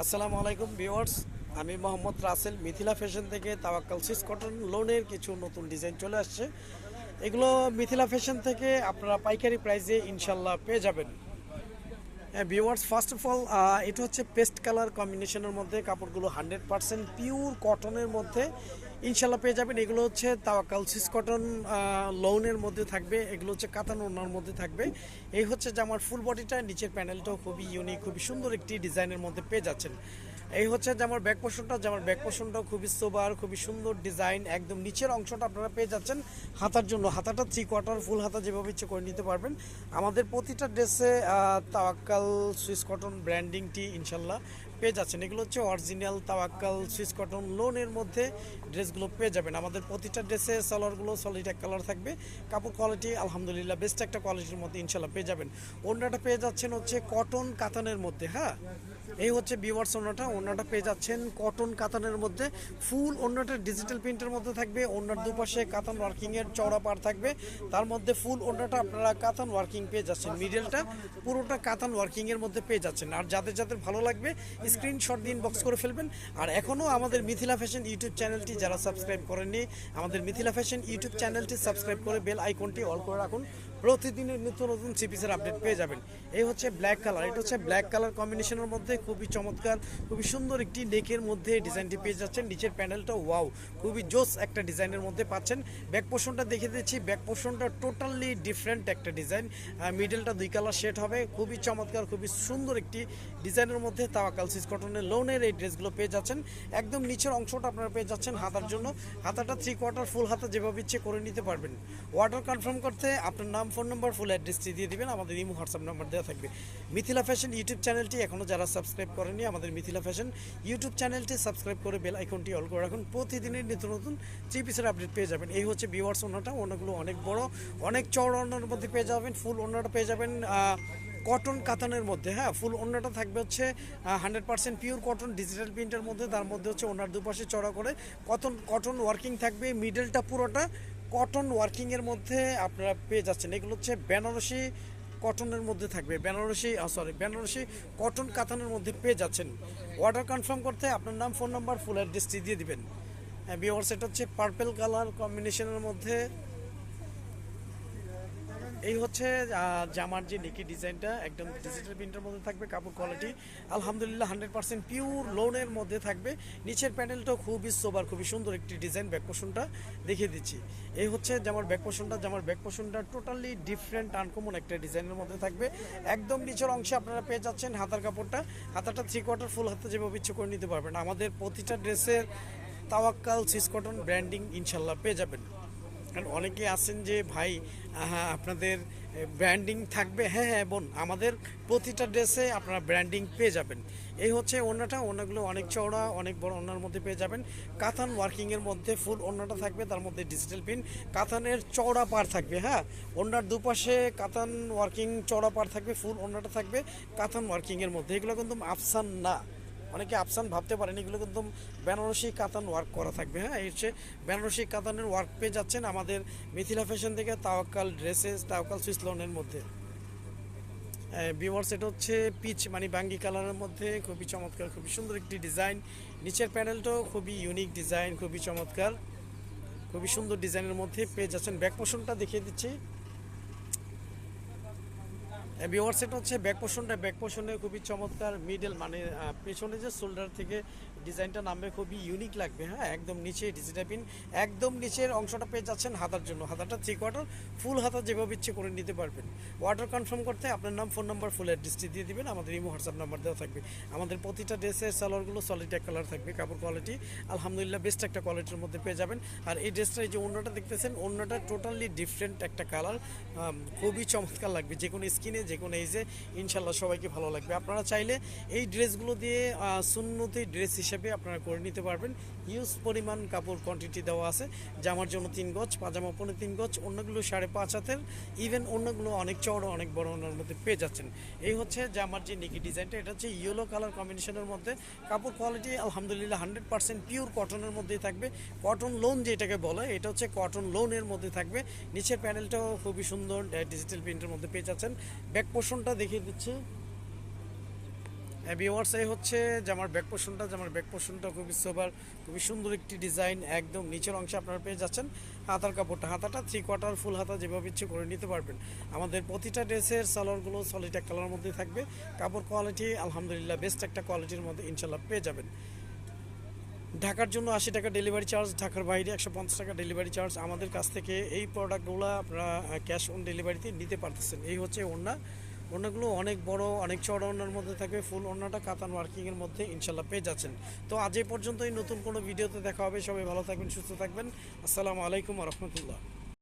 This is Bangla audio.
আসসালামু আলাইকুম ভিউয়ার্স, আমি মোহাম্মদ রাসেল মিথিলা ফ্যাশন থেকে তাওয়াক্কাল সিস কটন লোনের কিছু নতুন ডিজাইন চলে আসছে। এগুলো মিথিলা ফ্যাশন থেকে আপনারা পাইকারি প্রাইসে ইনশাল্লাহ পেয়ে যাবেন। হ্যাঁ ভিউয়ার্স ফার্স্ট অফ অল এটা হচ্ছে পেস্ট কালার কম্বিনেশনের মধ্যে কাপড়গুলো হান্ড্রেড পার্সেন্ট পিওর কটনের মধ্যে ইনশাল্লাহ পেয়ে যাবেন। এগুলো হচ্ছে তাওয়াক্কাল, সিস কটন লোনের মধ্যে থাকবে। এগুলো হচ্ছে কাতান ওনার মধ্যে থাকবে। এই হচ্ছে যে আমার ফুল বডিটা নিচের প্যানেলটাও খুবই ইউনিক খুবই সুন্দর একটি ডিজাইনের মধ্যে পেয়ে যাচ্ছেন। এই হচ্ছে যেমন ব্যাক পোর্শনটা যে আমার ব্যাক পোর্শনটাও খুবই সোবার খুবই সুন্দর ডিজাইন একদম নিচের অংশটা আপনারা পেয়ে যাচ্ছেন হাতার জন্য। হাতাটা থ্রি কোয়ার্টার ফুল হাতা যেভাবে ইচ্ছে করে নিতে পারবেন। আমাদের প্রতিটা ড্রেসে তাওয়াক্কাল সুইস কটন ব্র্যান্ডিংটি ইনশাল্লাহ পেয়ে যাচ্ছেন। এগুলো হচ্ছে অরিজিনাল তাওয়াক্কাল সুইস কটন লোনের মধ্যে ড্রেসগুলো পেয়ে যাবেন। আমাদের প্রতিটা ড্রেসে সালোয়ারগুলো সলিড এক কালার থাকবে। কাপড় কোয়ালিটি আলহামদুলিল্লাহ বেস্ট একটা কোয়ালিটির মধ্যে ইনশাল্লাহ পেয়ে যাবেন। অন্যটা পেয়ে যাচ্ছেন হচ্ছে কটন কাতানের মধ্যে হ্যাঁ? এই হচ্ছে বিওয়ার্স ওনাটা ওনাটা পেয়ে যাচ্ছেন কটন কাতানের মধ্যে ফুল ওনাটা ডিজিটাল প্রিন্টের মধ্যে থাকবে ওনার দুপাশে কাতান ওয়ার্কিংয়ের চওড়া পার থাকবে, তার মধ্যে ফুল ওনাটা আপনারা কাতান ওয়ার্কিং পেয়ে যাচ্ছেন মিডলটা পুরোটা কাতান ওয়ার্কিংয়ের মধ্যে পেয়ে যাচ্ছেন, আর যাদের যাদের ভালো লাগবে স্ক্রিনশট দিন বক্স করে ফেলবেন, আর এখনও আমাদের মিথিলা ফ্যাশন ইউটিউব চ্যানেলটি যারা সাবস্ক্রাইব করেননি, আমাদের মিথিলা ফ্যাশন ইউটিউব চ্যানেলটি সাবস্ক্রাইব করে বেল আইকনটি অল করে রাখুন প্রতিদিনের নিত্য নতুন সিপিসের আপডেট পেয়ে যাবেন। এই হচ্ছে ব্ল্যাক কালার এটা হচ্ছে ব্ল্যাক কালার কম্বিনেশনের মধ্যে খুবই চমৎকার, খুবই সুন্দর একটি নেকের মধ্যে ডিজাইনটি পেয়ে যাচ্ছেন। নিচের প্যানেলটা ওয়াও খুবই জোস একটা ডিজাইনের মধ্যে পাচ্ছেন। ব্যাক পোর্শনটা দেখে দিচ্ছি ব্যাক পোর্শনটা টোটালি ডিফারেন্ট একটা ডিজাইন মিডলটা দুই কালার শেড হবে, খুবই চমৎকার, খুবই সুন্দর একটি ডিজাইনের মধ্যে তাওয়াকাল সিস কটনের লোনের এই ড্রেসগুলো পেয়ে যাচ্ছেন। একদম নিচের অংশটা আপনারা পেয়ে যাচ্ছেন হাতার জন্য। হাতাটা থ্রি কোয়ার্টার ফুল হাতা যেভাবে ইচ্ছে করে নিতে পারবেন। অর্ডার কনফার্ম করতে আপনার নাম ফোন নম্বর ফুল অ্যাড্রেসটি দিয়ে দিবেন, আমাদের ইমো, হোয়াটসঅ্যাপ নাম্বার দেওয়া থাকবে। মিথিলা ফ্যাশন ইউটিউব চ্যানেলটি এখনও যারা সাবস্ক্রাইব করেনি আমাদের মিথিলা ফ্যাশন ইউটিউব চ্যানেলটি সাবস্ক্রাইব করে বেল আইকনটি অল করে রাখুন। প্রতিদিনের নিত্য নতুন থ্রি পিসের আপডেট পেয়ে যাবেন। এই হচ্ছে বিওয়ার্স ওনাটা, ওনাগুলো অনেক বড়, অনেক চড় ওনার মধ্যে পেয়ে যাবেন ফুল ওনাটা পেয়ে যাবেন কটন কাতানের মধ্যে হ্যাঁ ফুল ওনাটা থাকবে হচ্ছে hundred percent pure cotton digital প্রিন্টের মধ্যে, তার মধ্যে হচ্ছে ওনার দুপাশে চড়া করে কটন কটন ওয়ার্কিং থাকবে মিডলটা পুরোটা কটন ওয়ার্কিংয়ের মধ্যে আপনারা পেয়ে যাচ্ছেন। এগুলো হচ্ছে বেনারসি কটনের মধ্যে থাকবে। বেনারসি সরি বেনারসি কটন কাতানের মধ্যে পেয়ে যাচ্ছেন। অর্ডার কনফার্ম করতে আপনার নাম ফোন নাম্বার ফুল অ্যাড্রেসটি দিয়ে দিবেন। বিওর সেট হচ্ছে পার্পেল কালার কম্বিনেশনের মধ্যে এই হচ্ছে জামার যে নিকি ডিজাইনটা, একদম ডিজিটাল প্রিন্টের মধ্যে থাকবে, কাপড় কোয়ালিটি আলহামদুলিল্লাহ হান্ড্রেড পার্সেন্ট পিওর লোনের মধ্যে থাকবে। নিচের প্যানেলটাও খুবই সোবার খুবই সুন্দর একটি ডিজাইন ব্যাক পোষণটা দেখিয়ে দিচ্ছি। এই হচ্ছে জামার ব্যাক পোষণটা জামার ব্যাক পোষণটা টোটালি ডিফারেন্ট আনকমন একটা ডিজাইনের মধ্যে থাকবে। একদম নিচের অংশে আপনারা পেয়ে যাচ্ছেন হাতার কাপড়টা। হাতাটা থ্রি কোয়ার্টার ফুল হাতে যেভাবে ইচ্ছে করে নিতে পারবেন। আমাদের প্রতিটা ড্রেসের তাওয়াক্কাল সিস কটন ব্র্যান্ডিং ইনশাল্লাহ পেয়ে যাবেন। কারণ অনেকে আছেন যে ভাই আহা, আপনাদের ব্র্যান্ডিং থাকবে। হ্যাঁ হ্যাঁ বোন আমাদের প্রতিটা ড্রেসে আপনারা ব্র্যান্ডিং পেয়ে যাবেন। এই হচ্ছে ওনাটা ওনাগুলো অনেক চওড়া অনেক বড় ওনার মধ্যে পেয়ে যাবেন। কাতান ওয়ার্কিংয়ের মধ্যে ফুল ওনাটা থাকবে তার মধ্যে ডিজিটাল প্রিন্ট। কাতানের চওড়া পার থাকবে হ্যাঁ? ওনার দুপাশে কাতান ওয়ার্কিং চওড়া পার থাকবে ফুল ওনাটা থাকবে কাতান ওয়ার্কিংয়ের মধ্যে। এগুলো কিন্তু আফসান না। অনেকে আফসান ভাবতে পারেন, এগুলো কিন্তু বেনারসি কাতান ওয়ার্ক করা থাকবে। হ্যাঁ এই হচ্ছে বেনারসি কাতানের ওয়ার্ক পেয়ে যাচ্ছেন আমাদের মিথিলা ফ্যাশন থেকে তাওয়াক্কাল ড্রেসেস তাওয়াক্কাল সুইস লোনের মধ্যে। বিওয়ার্স এটা হচ্ছে পিচ মানে বাঙ্গি কালারের মধ্যে। খুবই চমৎকার, খুবই সুন্দর একটি ডিজাইন নিচের প্যানেলটাও খুবই ইউনিক ডিজাইন খুবই চমৎকার। খুবই সুন্দর ডিজাইনের মধ্যে পেয়ে যাচ্ছেন। ব্যাক পোষণটা দেখিয়ে দিচ্ছি। বিওয়ার সেট হচ্ছে ব্যাক পোষণটা ব্যাক পোষণে খুবই চমৎকার মিডল মানে পেছনে যে শোল্ডার থেকে ডিজাইনটা নামবে খুবই ইউনিক লাগবে হ্যাঁ? একদম নিচে ডিজিটাল পিন একদম নিচের অংশটা পেয়ে যাচ্ছেন হাতার জন্য। হাতাটা থ্রি কোয়ার্টার ফুল হাতা যেভাবে ইচ্ছে করে নিতে পারবেন। অর্ডার কনফার্ম করতে আপনার নাম ফোন নাম্বার ফুল অ্যাড্রেসটি দিয়ে দিবেন। আমাদের ইমো হোয়াটসঅ্যাপ নাম্বার দেওয়া থাকবে। আমাদের প্রতিটা ড্রেসের সালোয়ারগুলো সলিড এক কালার থাকবে, কাপড় কোয়ালিটি আলহামদুলিল্লাহ বেস্ট একটা কোয়ালিটির মধ্যে পেয়ে যাবেন। আর এই ড্রেসটা যে অন্যটা দেখতেছেন অন্যটা টোটালি ডিফারেন্ট একটা কালার খুবই চমৎকার লাগবে। যে কোনো স্কিনে যে কোনো এজে ইনশাল্লাহ সবাইকে ভালো লাগবে। আপনারা চাইলে এই ড্রেসগুলো দিয়ে সুন্নতি ড্রেস হিসেবে আপনারা করে নিতে পারবেন। হিউজ পরিমাণ কাপড় কোয়ান্টিটি দেওয়া আছে। জামার জন্য তিন গজ, পাজামা পনেরো তিন গজ, অন্যগুলো সাড়ে পাঁচ হাতের। ইভেন অন্যগুলো অনেক চড় অনেক বড় ওনার মধ্যে পেয়ে যাচ্ছেন। এই হচ্ছে জামার যে নিকি ডিজাইনটা, এটা হচ্ছে ইয়েলো কালার কম্বিনেশনের মধ্যে। কাপড় কোয়ালিটি আলহামদুলিল্লাহ হান্ড্রেড পার্সেন্ট পিওর কটনের মধ্যেই থাকবে। কটন লোন যেটাকে বলে, এটা হচ্ছে কটন লোনের মধ্যে থাকবে। নিচের প্যানেলটাও খুবই সুন্দর ডিজিটাল প্রিন্টের মধ্যে পেয়ে যাচ্ছেন। ব্যাক পোর্শনটা দেখিয়ে দিচ্ছি। ভিওয়ার্স এই হচ্ছে জামার ব্যাক পোর্শনটা জামার ব্যাক পোর্শনটা খুবই সোবার খুবই সুন্দর একটি ডিজাইন একদম নিচের অংশে আপনারা পেয়ে যাচ্ছেন। হাতার কাপড়টা, হাতাটা থ্রি কোয়ার্টার ফুল হাতা যেভাবে ইচ্ছে করে নিতে পারবেন। আমাদের প্রতিটা ড্রেসের সালোয়ারগুলো সলিড এক কালার মধ্যে থাকবে। কাপড় কোয়ালিটি আলহামদুলিল্লাহ বেস্ট একটা কোয়ালিটির মধ্যে ইনশাল্লাহ পেয়ে যাবেন। ঢাকার জন্য আশি টাকা ডেলিভারি চার্জ ঢাকার বাইরে একশো পঞ্চাশ টাকা ডেলিভারি চার্জ আমাদের কাছ থেকে এই প্রোডাক্টগুলো আপনারা ক্যাশ অন ডেলিভারিতে নিতে পারতেছেন। এই হচ্ছে ওড়না। ওড়নাগুলো অনেক বড়, অনেক চড়া ওড়নার মধ্যে থাকবে। ফুল ওড়নাটা কাতান ওয়ার্কিংয়ের মধ্যে ইনশাল্লাহ পেয়ে যাচ্ছেন। তো আজ এই পর্যন্তই, নতুন কোনো ভিডিওতে দেখা হবে। সবাই ভালো থাকবেন, সুস্থ থাকবেন। আসসালামু আলাইকুম রহমতুল্লাহ।